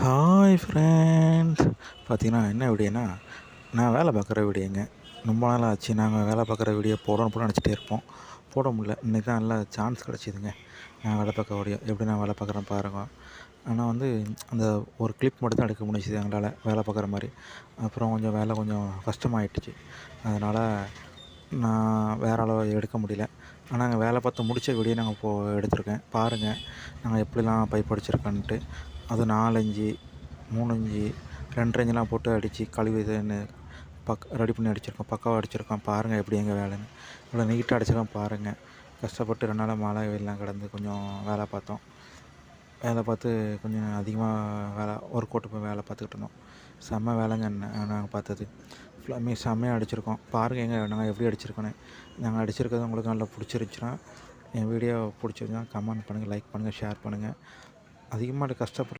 Hi friends பார்த்தீங்கன்னா என்ன வீடியோனா நான் வேலை பார்க்குற வீடியோங்க. ரொம்ப நாள் ஆச்சு. நாங்கள் வேலை பார்க்குற வீடியோ போடணும் போட நினச்சிட்டே இருப்போம். போட முடியல. இன்றைக்கி தான் நல்ல சான்ஸ் கிடச்சிதுங்க. நான் வேலை பார்க்க வீடியோ. எப்படி நான் வேலை பார்க்குறேன் பாருங்க. ஆனால் வந்து அந்த ஒரு கிளிப் மட்டும் தான் எடுக்க முடிஞ்சுது எங்களால் வேலை பார்க்குற மாதிரி. அப்புறம் கொஞ்சம் வேலை கொஞ்சம் கஷ்டமாயிட்டுச்சு அதனால் நான் வேறு அளவு எடுக்க முடியல. ஆனால் நாங்கள் வேலை பார்த்து முடித்த வீடியோ நாங்கள் போ எடுத்திருக்கேன். பாருங்கள் நாங்கள் எப்படிலாம் பைப் அடிச்சிருக்கோன்ட்டு. அது நாலஞ்சு மூணஞ்சு ரெண்டரைஞ்செலாம் ரெண்டரை போட்டு அடித்து கழுவி இதுன்னு பக் ரெடி பண்ணி அடிச்சிருக்கோம். பக்காவாக அடிச்சிருக்கோம். பாருங்கள் எப்படி எங்கள் வேலைன்னு. இவ்வளோ நீட்டாக அடிச்சிருக்கோம் பாருங்கள் கஷ்டப்பட்டு ரெண்டு நாளாக மழை வெயிலாம் கடந்து கொஞ்சம் வேலை பார்த்தோம். வேலை பார்த்து கொஞ்சம் அதிகமாக வேலை ஒர்க் அவுட் போய் வேலை பார்த்துக்கிட்டு இருந்தோம். செம்ம வேலைங்க நாங்கள் பார்த்தது. ஃபுல்லாமே செம்மையாக அடிச்சிருக்கோம். பாருங்கள் எங்கள் நாங்கள் எப்படி அடிச்சிருக்கோன்னு. நாங்கள் அடிச்சிருக்கிறது உங்களுக்கு நல்லா பிடிச்சிருச்சுன்னா என் வீடியோ பிடிச்சிருந்தா கமெண்ட் பண்ணுங்கள் லைக் பண்ணுங்கள் ஷேர் பண்ணுங்கள் அதிகமாக கஷ்டப்பட்டு